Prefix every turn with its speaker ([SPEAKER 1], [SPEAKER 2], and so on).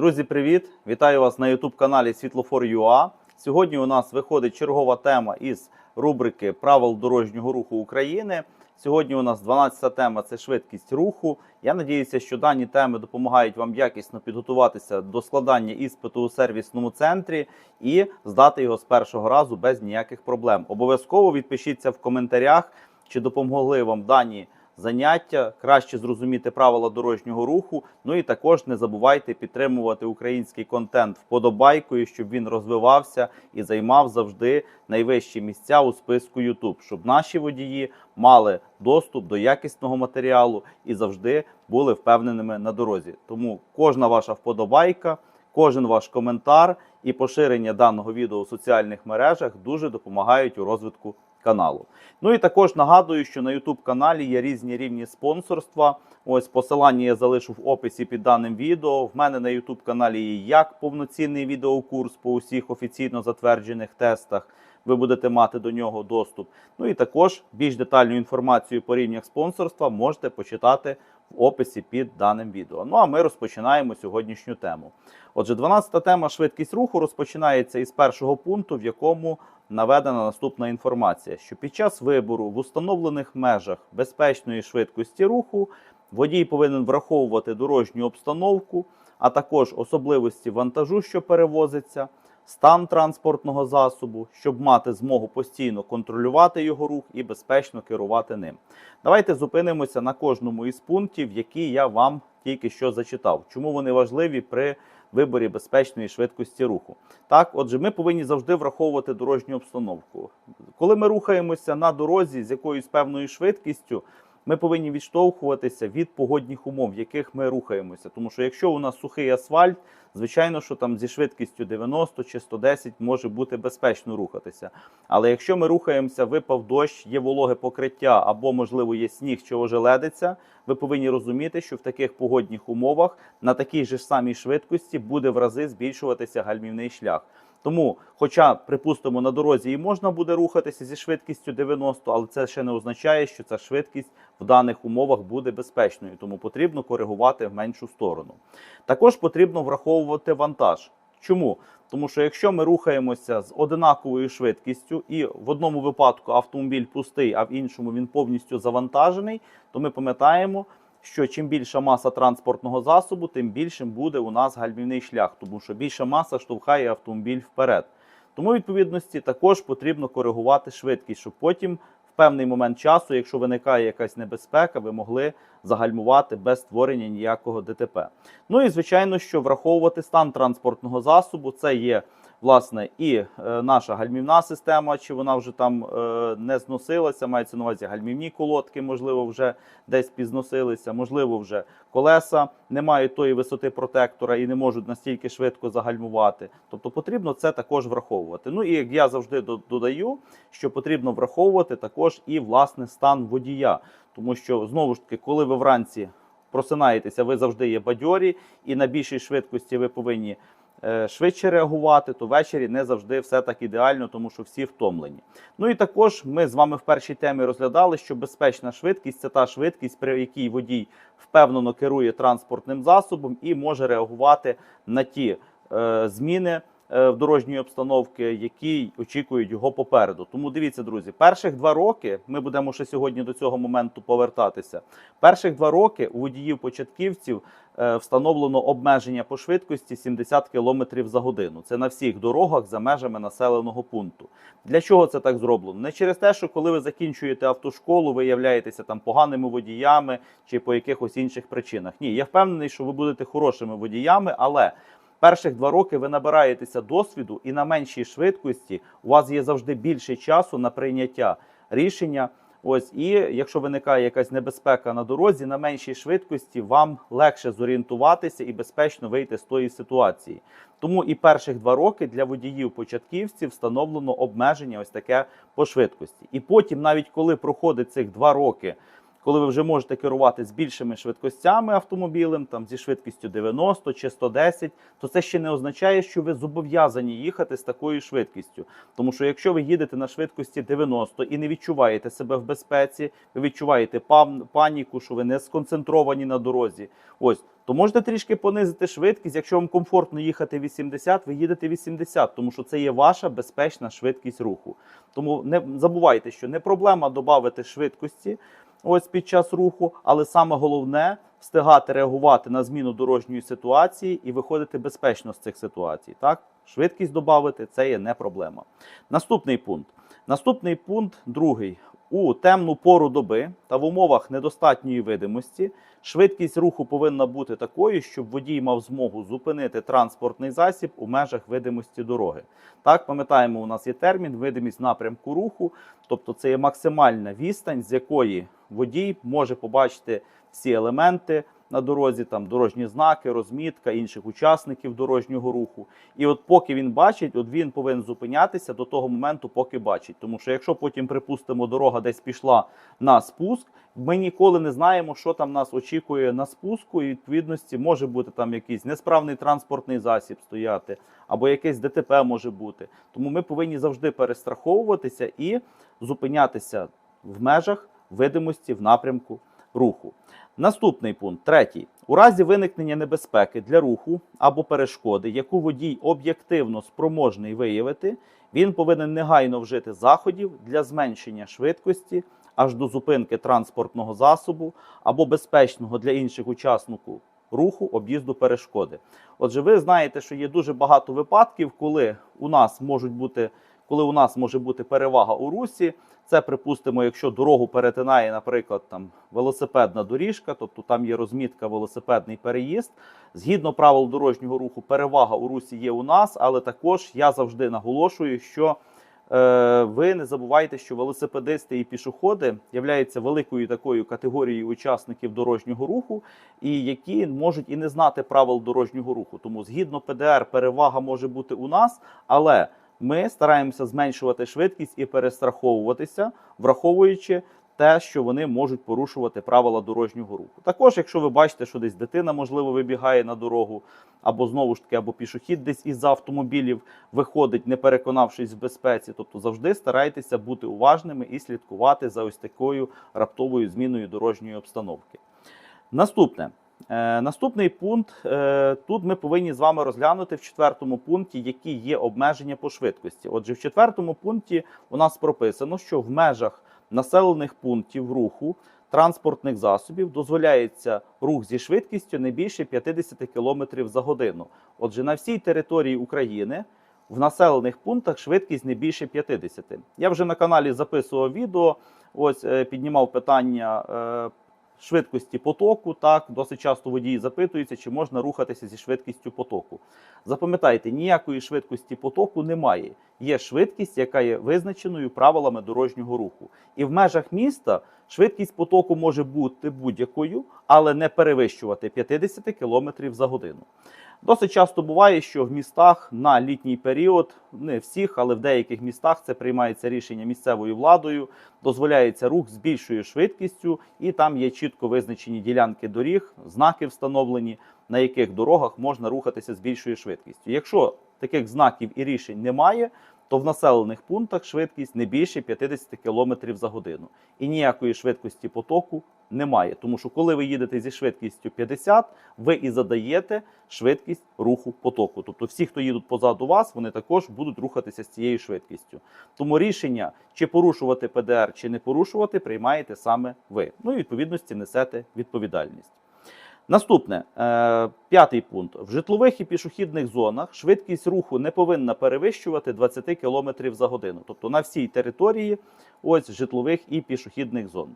[SPEAKER 1] Друзі, привіт! Вітаю вас на youtube каналі Світлофор.ua. Сьогодні у нас виходить чергова тема із рубрики Правил дорожнього руху України. Сьогодні у нас 12 тема це швидкість руху. Я надіюся, що дані теми допомагають вам якісно підготуватися до складання іспиту у сервісному центрі і здати його з першого разу без ніяких проблем. Обов'язково відпишіться в коментарях, чи допомогли вам дані заняття, краще зрозуміти правила дорожнього руху. Ну і також не забувайте підтримувати український контент вподобайкою, щоб він розвивався і займав завжди найвищі місця у списку YouTube, щоб наші водії мали доступ до якісного матеріалу і завжди були впевненими на дорозі. Тому кожна ваша вподобайка, кожен ваш коментар і поширення даного відео у соціальних мережах дуже допомагають у розвитку каналу. Ну і також нагадую, що на YouTube каналі є різні рівні спонсорства. Ось посилання я залишу в описі під даним відео. В мене на YouTube каналі є як повноцінний відеокурс по усіх офіційно затверджених тестах. Ви будете мати до нього доступ. Ну і також більш детальну інформацію по рівнях спонсорства можете почитати в описі під даним відео. Ну а ми розпочинаємо сьогоднішню тему. Отже, 12 тема швидкість руху розпочинається із першого пункту, в якому наведена наступна інформація: що під час вибору в установлених межах безпечної швидкості руху водій повинен враховувати дорожню обстановку, а також особливості вантажу, що перевозиться. Стан транспортного засобу, щоб мати змогу постійно контролювати його рух і безпечно керувати ним. Давайте зупинимося на кожному із пунктів, які я вам тільки що зачитав. Чому вони важливі при виборі безпечної швидкості руху? Так, отже, ми повинні завжди враховувати дорожню обстановку. Коли ми рухаємося на дорозі з якоюсь певною швидкістю. Ми повинні відштовхуватися від погодних умов, в яких ми рухаємося. Тому що якщо у нас сухий асфальт, звичайно, що там зі швидкістю 90 чи 110 може бути безпечно рухатися. Але якщо ми рухаємося, випав дощ, є вологе покриття або, можливо, є сніг чи ожеледиться, ви повинні розуміти, що в таких погодних умовах на такій же ж самій швидкості буде в рази збільшуватися гальмівний шлях. Тому, хоча, припустимо, на дорозі і можна буде рухатися зі швидкістю 90, але це ще не означає, що ця швидкість в даних умовах буде безпечною, тому потрібно коригувати в меншу сторону. Також потрібно враховувати вантаж. Чому? Тому що якщо ми рухаємося з одинаковою швидкістю, і в одному випадку автомобіль пустий, а в іншому він повністю завантажений, то ми пам'ятаємо, що чим більша маса транспортного засобу, тим більшим буде у нас гальмівний шлях, тому що більша маса штовхає автомобіль вперед. Тому, відповідності, також потрібно коригувати швидкість, щоб потім в певний момент часу, якщо виникає якась небезпека, ви могли загальмувати без створення ніякого ДТП. Ну і звичайно, що враховувати стан транспортного засобу, це є. Власне, і е, наша гальмівна система, чи вона вже там е, не зносилася, мається на увазі гальмівні колодки, можливо, вже десь пізносилися, можливо, вже колеса не мають тої висоти протектора і не можуть настільки швидко загальмувати. Тобто потрібно це також враховувати. Ну і як я завжди додаю, що потрібно враховувати також і власне стан водія, тому що знову ж таки, коли ви вранці просинаєтеся, ви завжди є бадьорі, і на більшій швидкості ви повинні швидше реагувати, то ввечері не завжди все так ідеально, тому що всі втомлені. Ну і також ми з вами в першій темі розглядали, що безпечна швидкість це та швидкість, при якій водій впевнено керує транспортним засобом і може реагувати на ті е, зміни. Е, В дорожньої обстановки, які очікують його попереду. Тому дивіться, друзі, перших два роки ми будемо ще сьогодні до цього моменту повертатися. Перших два роки у водіїв-початківців е, встановлено обмеження по швидкості 70 км за годину. Це на всіх дорогах за межами населеного пункту. Для чого це так зроблено? Не через те, що коли ви закінчуєте автошколу, ви являєтеся там поганими водіями чи по якихось інших причинах. Ні, я впевнений, що ви будете хорошими водіями, але перших два роки ви набираєтеся досвіду, і на меншій швидкості у вас є завжди більше часу на прийняття рішення. Ось і якщо виникає якась небезпека на дорозі, на меншій швидкості вам легше зорієнтуватися і безпечно вийти з тої ситуації. Тому і перших два роки для водіїв-початківців встановлено обмеження ось таке по швидкості. І потім, навіть коли проходить цих два роки коли ви вже можете керувати з більшими швидкостями автомобілем, там зі швидкістю 90 чи 110, то це ще не означає, що ви зобов'язані їхати з такою швидкістю. Тому що якщо ви їдете на швидкості 90 і не відчуваєте себе в безпеці, ви відчуваєте паніку, що ви не сконцентровані на дорозі. Ось то можете трішки понизити швидкість. Якщо вам комфортно їхати 80, ви їдете 80, тому що це є ваша безпечна швидкість руху. Тому не забувайте, що не проблема додати швидкості ось під час руху, але саме головне встигати реагувати на зміну дорожньої ситуації і виходити безпечно з цих ситуацій. Так, швидкість додати це є не проблема. Наступний пункт. Наступний пункт другий. У темну пору доби та в умовах недостатньої видимості швидкість руху повинна бути такою, щоб водій мав змогу зупинити транспортний засіб у межах видимості дороги. Так, пам'ятаємо, у нас є термін видимість напрямку руху, тобто це є максимальна відстань, з якої водій може побачити всі елементи на дорозі, там дорожні знаки, розмітка інших учасників дорожнього руху. І от поки він бачить, от він повинен зупинятися до того моменту, поки бачить. Тому що якщо потім, припустимо, дорога десь пішла на спуск, ми ніколи не знаємо, що там нас очікує на спуску, і відповідності може бути там якийсь несправний транспортний засіб стояти, або якесь ДТП може бути. Тому ми повинні завжди перестраховуватися і зупинятися в межах видимості в напрямку руху. Наступний пункт, третій. У разі виникнення небезпеки для руху або перешкоди, яку водій об'єктивно спроможний виявити, він повинен негайно вжити заходів для зменшення швидкості аж до зупинки транспортного засобу або безпечного для інших учасників руху об'їзду перешкоди. Отже, ви знаєте, що є дуже багато випадків, коли у нас можуть бути, коли у нас може бути перевага у русі. Це припустимо, якщо дорогу перетинає, наприклад, там велосипедна доріжка, тобто там є розмітка велосипедний переїзд. Згідно правил дорожнього руху, перевага у русі є у нас, але також я завжди наголошую, що е, ви не забувайте, що велосипедисти і пішоходи являються великою такою категорією учасників дорожнього руху, і які можуть і не знати правил дорожнього руху. Тому згідно ПДР, перевага може бути у нас, але ми стараємося зменшувати швидкість і перестраховуватися, враховуючи те, що вони можуть порушувати правила дорожнього руху. Також, якщо ви бачите, що десь дитина, можливо, вибігає на дорогу, або знову ж таки, або пішохід десь із автомобілів виходить, не переконавшись в безпеці, тобто завжди старайтеся бути уважними і слідкувати за ось такою раптовою зміною дорожньої обстановки. Наступне. Е, наступний пункт. Е, тут ми повинні з вами розглянути в четвертому пункті, які є обмеження по швидкості. Отже, в четвертому пункті у нас прописано, що в межах населених пунктів руху транспортних засобів дозволяється рух зі швидкістю не більше 50 км за годину. Отже, на всій території України в населених пунктах швидкість не більше 50. Я вже на каналі записував відео. Ось е, піднімав питання швидкості потоку. Так, досить часто водії запитуються, чи можна рухатися зі швидкістю потоку. Запам'ятайте, ніякої швидкості потоку немає. Є швидкість, яка є визначеною правилами дорожнього руху. І в межах міста швидкість потоку може бути будь-якою, але не перевищувати 50 км за годину. Досить часто буває, що в містах на літній період, не всіх, але в деяких містах це приймається рішення місцевою владою, дозволяється рух з більшою швидкістю, і там є чітко визначені ділянки доріг, знаки встановлені, на яких дорогах можна рухатися з більшою швидкістю. Якщо таких знаків і рішень немає, то в населених пунктах швидкість не більше 50 км за годину. І ніякої швидкості потоку немає. Тому що коли ви їдете зі швидкістю 50, ви і задаєте швидкість руху потоку. Тобто всі, хто їдуть позаду вас, вони також будуть рухатися з цією швидкістю. Тому рішення, чи порушувати ПДР, чи не порушувати, приймаєте саме ви. Ну і відповідності несете відповідальність. Наступне, е, п'ятий пункт. В житлових і пішохідних зонах швидкість руху не повинна перевищувати 20 км за годину. Тобто на всій території ось житлових і пішохідних зон.